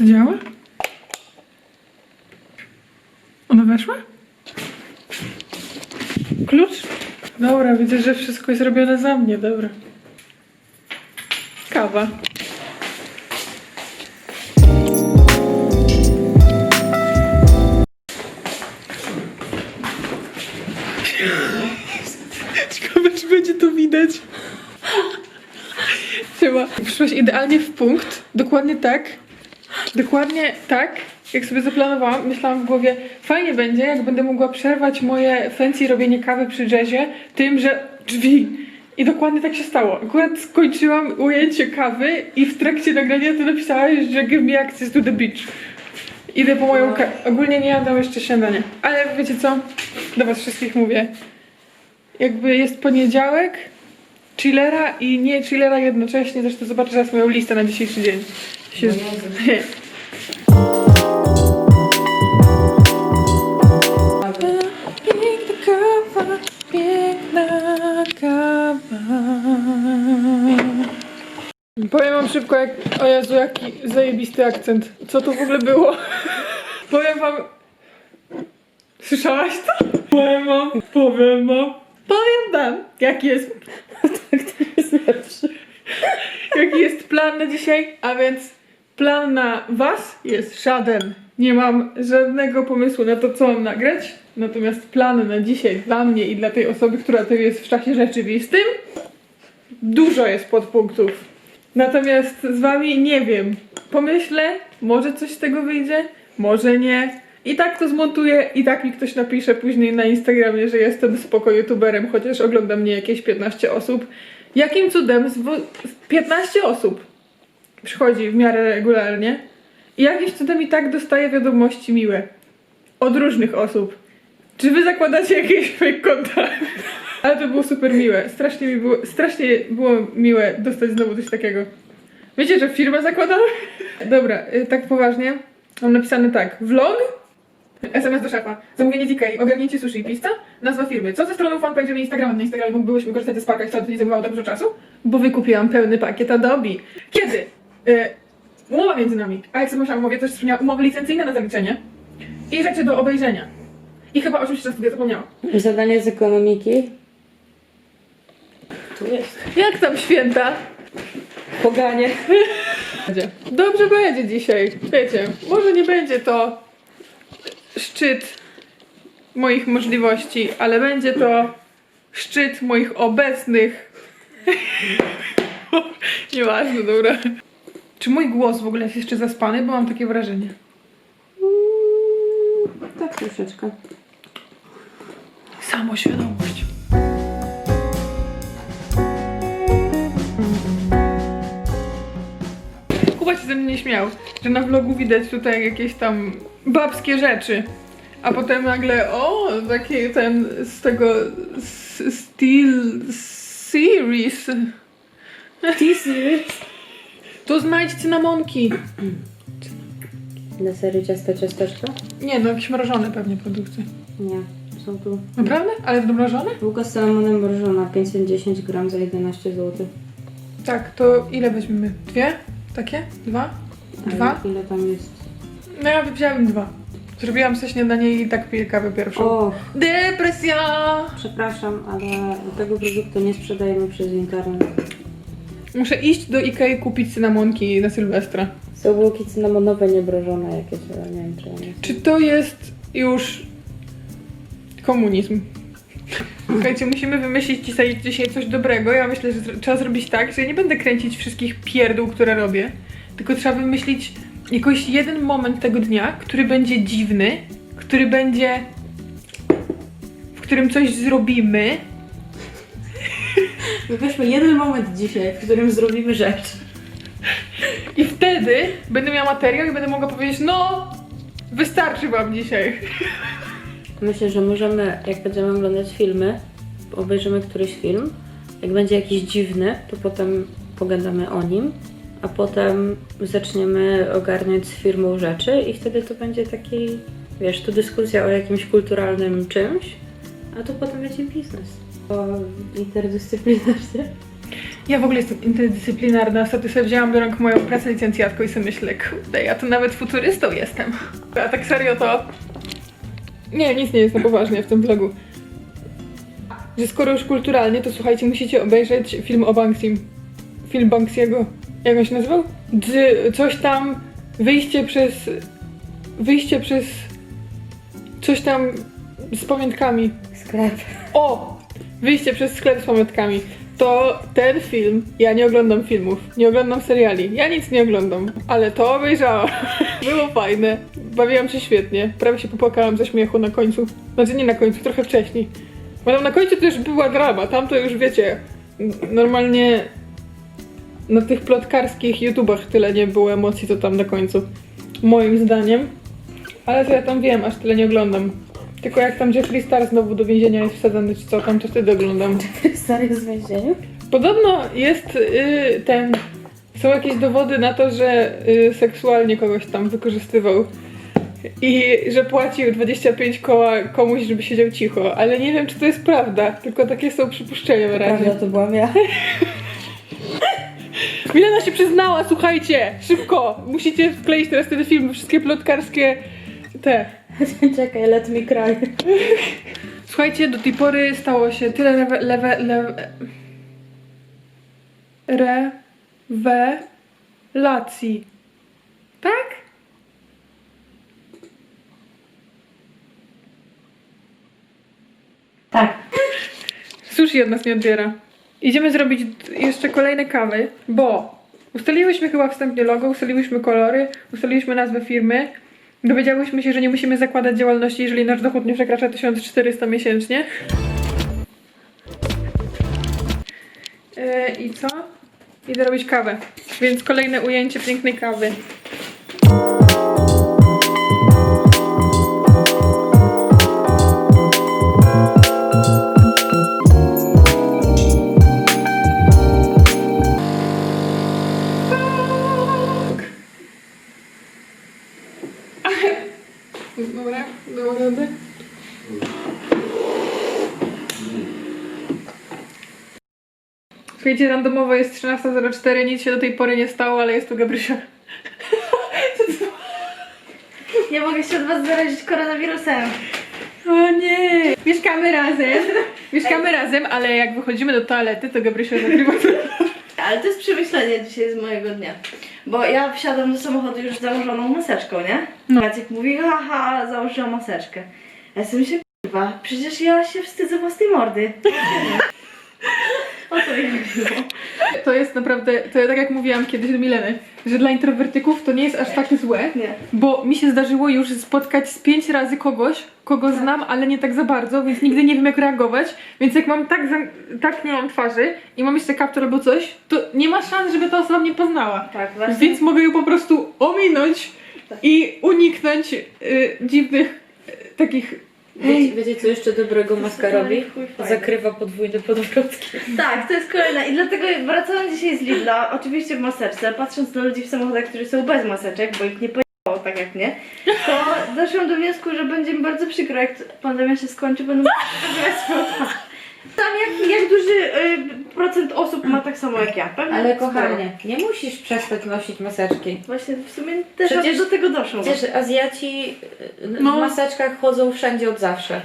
To działa? Ona weszła? Klucz? Dobra, widzę, że wszystko jest robione za mnie, dobra. Kawa. Ciekawe, czy będzie to widać. Chyba. Przyszłaś idealnie w punkt. Dokładnie tak. Dokładnie tak, jak sobie zaplanowałam. Myślałam w głowie, fajnie będzie, jak będę mogła przerwać moje fancy robienie kawy przy jazzie tym, że drzwi. I dokładnie tak się stało. Akurat skończyłam ujęcie kawy i w trakcie nagrania ty napisałaś, że give me access to the beach. Idę po moją kawę. Ogólnie nie jadam jeszcze śniadania. Ale wiecie co? Do was wszystkich mówię. Jakby jest poniedziałek, chillera i nie chillera jednocześnie. Zresztą zobaczę teraz moją listę na dzisiejszy dzień. Się... Piękna kawa, piękna kawa. Powiem wam szybko, jak... O Jezu, jaki zajebisty akcent. Co to w ogóle było? Powiem wam... Słyszałaś to? Powiem wam, powiem wam, powiem wam, jaki jest... tak, to jest lepszy. Jaki jest plan na dzisiaj? A więc plan na was jest żaden. Nie mam żadnego pomysłu na to, co mam nagrać. Natomiast plan na dzisiaj dla mnie i dla tej osoby, która to jest w czasie rzeczywistym, dużo jest podpunktów. Natomiast z wami nie wiem. Pomyślę, może coś z tego wyjdzie, może nie. I tak to zmontuję, i tak mi ktoś napisze później na Instagramie, że jestem spoko youtuberem, chociaż ogląda mnie jakieś 15 osób. Jakim cudem z wo- z 15 osób przychodzi w miarę regularnie i jakimś cudem i tak dostaję wiadomości miłe od różnych osób. Czy wy zakładacie jakieś fake konta? Ale to było super miłe. Strasznie mi było, strasznie było miłe dostać znowu coś takiego. Wiecie, że firmę zakładam? Dobra, y, tak poważnie. Mam napisane tak. Vlog? SMS do szefa. Zamówienie z Ikei. Ogarnięcie sushi i pizza. Nazwa firmy. Co ze stroną fanpage'em i Instagramem? Na Instagramie mógłbyśmy korzystać ze Sparka i wcale to nie zajmowało tak dużo czasu? Bo wykupiłam pełny pakiet Adobe. Kiedy? Y, umowa między nami. A jak sobie myślałam, umowie też wspomniała umowy licencyjne na zaliczenie. I rzeczy do obejrzenia. I chyba o czymś jeszcze studia zapomniałam. Zadanie z ekonomiki. Tu jest. Jak tam święta? Poganie. Dobrze będzie dzisiaj. Wiecie, może nie będzie to szczyt moich możliwości, ale będzie to szczyt moich obecnych. Nieważne, dobra. Czy mój głos w ogóle jest jeszcze zaspany? Bo mam takie wrażenie. Tak troszeczkę. Samoświadomość. Kuba się ze mnie nie śmiał, że na vlogu widać tutaj jakieś tam babskie rzeczy. A potem nagle, o, taki ten z tego Steel Series. T-Series. To znajdź cynamonki. Na serii ciasta ciasteczka? Nie, no jakieś mrożone pewnie produkty. Nie. Są tu. Naprawdę? Ale to mrożone? Bułka z salamonem mrożona 510 gram za 11 zł. Tak, to ile weźmiemy? Dwie? Takie? Dwa? Dwa? Ile tam jest? No ja wziąłem dwa. Zrobiłam sobie śniadanie i tak piję kawę pierwszą. O, Depresja! przepraszam, ale tego produktu nie sprzedajemy przez internet. Muszę iść do Ikei kupić cynamonki na Sylwestra. Są bułki cynamonowe niebrożone jakieś, ale nie wiem czy one są. Czy to jest już komunizm? Słuchajcie, musimy wymyślić dzisiaj, dzisiaj coś dobrego. Ja myślę, że zr- trzeba zrobić tak, że ja nie będę kręcić wszystkich pierdół, które robię, tylko trzeba wymyślić jakoś jeden moment tego dnia, który będzie dziwny, który będzie... w którym coś zrobimy, Wybierzmy jeden moment dzisiaj, w którym zrobimy rzecz. I wtedy będę miała materiał i będę mogła powiedzieć, no, wystarczy wam dzisiaj. Myślę, że możemy, jak będziemy oglądać filmy, obejrzymy któryś film, jak będzie jakiś dziwny, to potem pogadamy o nim, a potem zaczniemy ogarniać z firmą rzeczy i wtedy to będzie taki, wiesz, tu dyskusja o jakimś kulturalnym czymś, a to potem będzie biznes. O interdyscyplinarnie. Ja w ogóle jestem interdyscyplinarna. Ostatnio sobie wzięłam do rąk moją pracę licencjatką i sobie myślę, kurde, ja tu nawet futurystą jestem. A tak serio to... Nie, nic nie jest na poważnie w tym vlogu. Że skoro już kulturalnie, to słuchajcie, musicie obejrzeć film o Banksim. Film Banksiego. Jak on się nazywał? Coś tam... Wyjście przez... Wyjście przez... Coś tam z pamiątkami. Sklep. O! Wyjście przez sklep z pamiątkami. To ten film. Ja nie oglądam filmów, nie oglądam seriali. Ja nic nie oglądam, ale to obejrzałam. Było fajne. Bawiłam się świetnie. Prawie się popłakałam ze śmiechu na końcu. Znaczy nie na końcu, trochę wcześniej. Bo tam na końcu to już była drama. Tam to już wiecie. Normalnie na tych plotkarskich YouTubach tyle nie było emocji, co tam na końcu. Moim zdaniem. Ale co ja tam wiem, aż tyle nie oglądam. Tylko jak tam Jeffree Star znowu do więzienia jest wsadzony, czy co, tam to wtedy oglądam. Stary jest w więzieniu? Podobno jest y, ten. Są jakieś dowody na to, że y, seksualnie kogoś tam wykorzystywał. I że płacił 25 koła komuś, żeby siedział cicho, ale nie wiem, czy to jest prawda. Tylko takie są przypuszczenia na razie. Prawda to byłam ja. Milena się przyznała, słuchajcie! Szybko! Musicie wkleić teraz ten film, wszystkie plotkarskie te. Czekaj, let me cry. Słuchajcie, do tej pory stało się tyle lewe, lewe, lewe, rewelacji. Tak? Tak. Sushi od nas nie odbiera. Idziemy zrobić jeszcze kolejne kawy, bo ustaliłyśmy chyba wstępnie logo, ustaliłyśmy kolory, ustaliliśmy nazwę firmy. Dowiedziałyśmy się, że nie musimy zakładać działalności, jeżeli nasz dochód nie przekracza 1400 miesięcznie. Yy, I co? Idę robić kawę. Więc kolejne ujęcie pięknej kawy. Dobra, dam radę. Słuchajcie, randomowo jest 13.04, nic się do tej pory nie stało, ale jest tu Gabrysia. Nie mogę się od was zarazić koronawirusem. O nie! Mieszkamy razem. Mieszkamy razem, ale jak wychodzimy do toalety, to Gabrysia nagrywa. Ale to jest przemyślenie dzisiaj z mojego dnia. Bo ja wsiadam do samochodu już z założoną maseczką, nie? No. Maciek mówi, haha, założyłam maseczkę. Ja sobie myślę, kurwa, przecież ja się wstydzę własnej mordy. o to chodziło. To jest naprawdę, to tak jak mówiłam kiedyś do Mileny, że dla introwertyków to nie jest aż tak złe, Nie. bo mi się zdarzyło już spotkać z pięć razy kogoś, kogo znam, ale nie tak za bardzo, więc nigdy nie wiem jak reagować, więc jak mam tak, tak nie mam twarzy i mam jeszcze kaptur albo coś, to nie ma szans, żeby ta osoba mnie poznała. Tak, właśnie. Więc mogę ją po prostu ominąć i uniknąć y, dziwnych y, takich. Wiecie, wiecie co jeszcze dobrego maska robi? Zakrywa podwójne podwrotki. Tak, to jest kolejna. I dlatego wracałam dzisiaj z Lidla, oczywiście w maseczce, patrząc na ludzi w samochodach, którzy są bez maseczek, bo ich nie pojechało tak jak mnie, to doszłam do wniosku, że będzie mi bardzo przykro, jak pandemia się skończy, będą pokazywać twarz. Tam jak, jak duży y, procent osób ma tak samo jak ja, pewnie? Ale sporo. kochanie, nie musisz przestać nosić maseczki. Właśnie w sumie też Przecież- do tego doszło. Przecież Azjaci y, No. w maseczkach chodzą wszędzie od zawsze.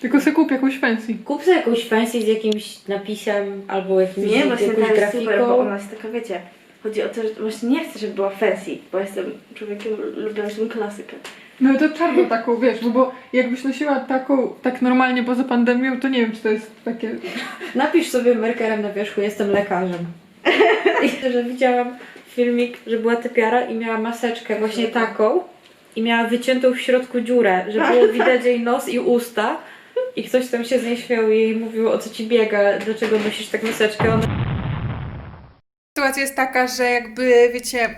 Tylko sobie kup jakąś fancy. Kup sobie jakąś fancy z jakimś napisem albo jakimś, Nie, właśnie jakąś ta jest grafiką. super, bo ona jest taka, wiecie, chodzi o to, że właśnie nie chcę, żeby była fancy, bo jestem człowiekiem lubiącym klasykę. No to czarną taką, wiesz, bo, bo jakbyś nosiła taką tak normalnie poza pandemią, to nie wiem, czy to jest takie... Napisz sobie markerem na wierzchu, jestem lekarzem. I że widziałam filmik, że była typiara i miała maseczkę właśnie taką i miała wyciętą w środku dziurę, że było widać jej nos i usta i ktoś tam się z niej śmiał i jej mówił o co ci biega, dlaczego nosisz tak maseczkę. Ona Sytuacja jest taka, że jakby, wiecie,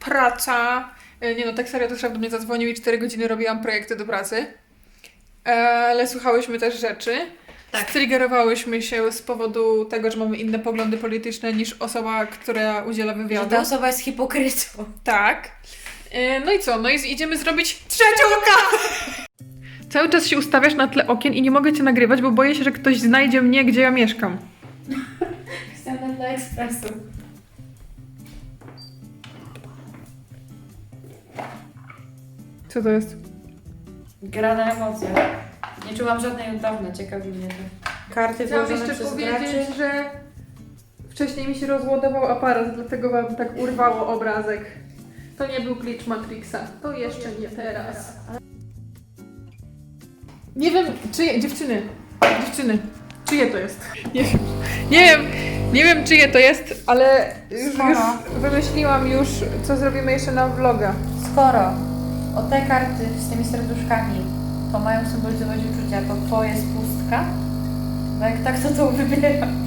praca... e, Nie no, tak serio, to szef do mnie zadzwonił i 4 godziny robiłam projekty do pracy. E, Ale słuchałyśmy też rzeczy. Tak. Striggerowałyśmy się z powodu tego, że mamy inne poglądy polityczne niż osoba, która udziela wywiadu. osoba jest hipokrytą. Tak. E, No i co? No i idziemy zrobić trzecią kawę! Cały czas się ustawiasz na tle okien i nie mogę cię nagrywać, bo boję się, że ktoś znajdzie mnie, gdzie ja mieszkam. dla ekspresu. Co to jest? Gra na emocjach. Nie czułam żadnej od dawna, ciekawi mnie to. Karty Chciałam włożone jeszcze przez powiedzieć, graczy. że wcześniej mi się rozładował aparat, dlatego wam tak urwało obrazek. To nie był glitch Matrixa. To jeszcze nie teraz. Nie wiem, czyje, dziewczyny, dziewczyny, czyje to jest? Nie wiem, nie wiem, nie wiem czyje to jest, ale już, już wymyśliłam już, co zrobimy jeszcze na vloga. Skoro o te karty z tymi serduszkami to mają symbolizować uczucia, to to jest pustka? Bo jak tak, to to wybieram.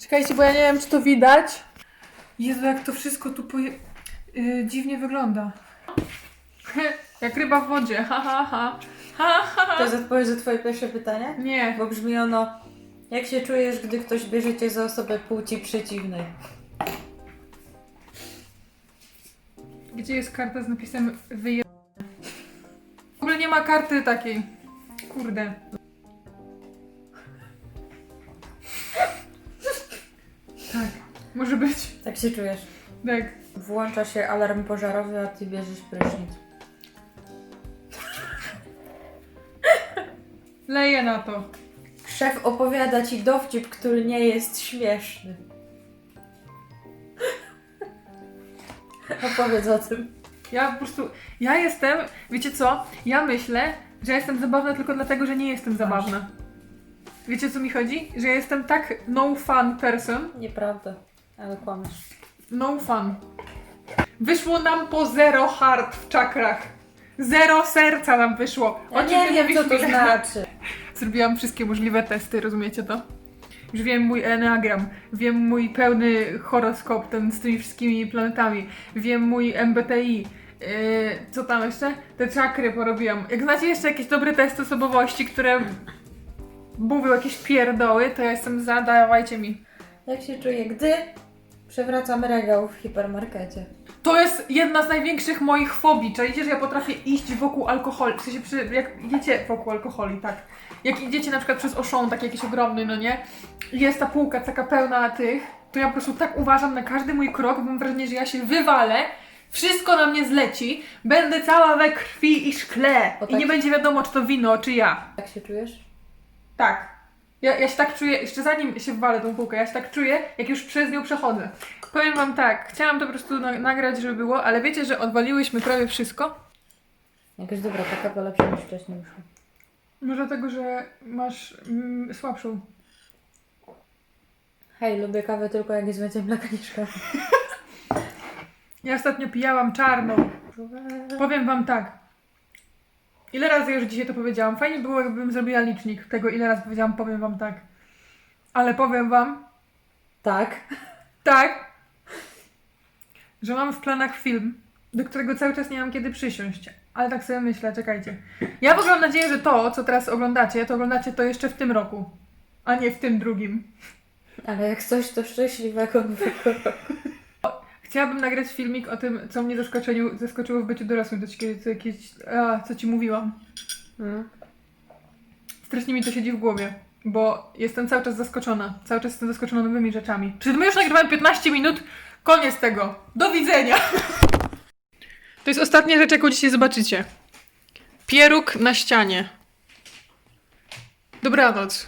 Czekajcie, bo ja nie wiem, czy to widać. Jezu, jak to wszystko tu poje... yy, dziwnie wygląda. jak ryba w wodzie, ha ha ha. Ha, ha, ha. To jest odpowiedź na twoje pierwsze pytanie? Nie, Bo brzmi ono, jak się czujesz, gdy ktoś bierze cię za osobę płci przeciwnej? Gdzie jest karta z napisem wyje... W ogóle nie ma karty takiej. Kurde. Tak, może być. Tak się czujesz. Tak. Włącza się alarm pożarowy, a ty bierzesz prysznic. Leję na to. Szef opowiada ci dowcip, który nie jest śmieszny. Opowiedz o tym. Ja po prostu, ja jestem, wiecie co? Ja myślę, że ja jestem zabawna tylko dlatego, że nie jestem zabawna. Wiecie o co mi chodzi? Że ja jestem tak no fun person. Nieprawda, ale kłamiesz. No fun. Wyszło nam po zero hard w czakrach. Zero serca nam wyszło. Ja czym nie wiem, co to znaczy. Zrobiłam wszystkie możliwe testy, rozumiecie to? Już wiem mój eneagram, wiem mój pełny horoskop, ten z tymi wszystkimi planetami, wiem mój MBTI, yy, co tam jeszcze? Te czakry porobiłam. Jak znacie jeszcze jakieś dobre testy osobowości, które mówią jakieś pierdoły, to ja jestem za, dawajcie mi. Jak się czuję, gdy przewracam regał w hipermarkecie? To jest jedna z największych moich fobii. Czajcie, że ja potrafię iść wokół alkoholu. W sensie, przy, jak idziecie wokół alkoholi, tak. Jak idziecie na przykład przez Auchan, taki jakiś ogromny, no nie? Jest ta półka taka pełna tych, to ja po prostu tak uważam na każdy mój krok, mam wrażenie, że ja się wywalę, wszystko na mnie zleci, będę cała we krwi i szkle. I tak. nie będzie wiadomo, czy to wino, czy ja. Jak się czujesz? Tak. Ja, ja się tak czuję, jeszcze zanim się wwalę tą półkę, ja się tak czuję, jak już przez nią przechodzę. Powiem wam tak, chciałam to po prostu na- nagrać, żeby było, ale wiecie, że odwaliłyśmy prawie wszystko? Jakaś dobra, taka była lepsza niż wcześniej wyszła. Może dlatego, że masz mm, słabszą. Hej, lubię kawę tylko jak jest więcej mleka niż kawy. Ja ostatnio pijałam czarną. Powiem wam tak. Ile razy już dzisiaj to powiedziałam? Fajnie było, jakbym zrobiła licznik tego, ile razy powiedziałam, powiem wam tak. Ale powiem wam, Tak. tak, że mam w planach film, do którego cały czas nie mam kiedy przysiąść. Ale tak sobie myślę, czekajcie. Ja w ogóle mam nadzieję, że to, co teraz oglądacie, to oglądacie to jeszcze w tym roku, a nie w tym drugim. Ale jak coś, to szczęśliwego nowego roku. Chciałabym nagrać filmik o tym, co mnie zaskoczyło, zaskoczyło w byciu dorosłym, to ci, co, jakieś, a, co ci mówiłam. Hmm? Strasznie mi to siedzi w głowie, bo jestem cały czas zaskoczona. Cały czas jestem zaskoczona nowymi rzeczami. Czy my już nagrywamy 15 minut? Koniec tego. Do widzenia. To jest ostatnia rzecz, jaką dzisiaj zobaczycie. Pieróg na ścianie. Dobranoc.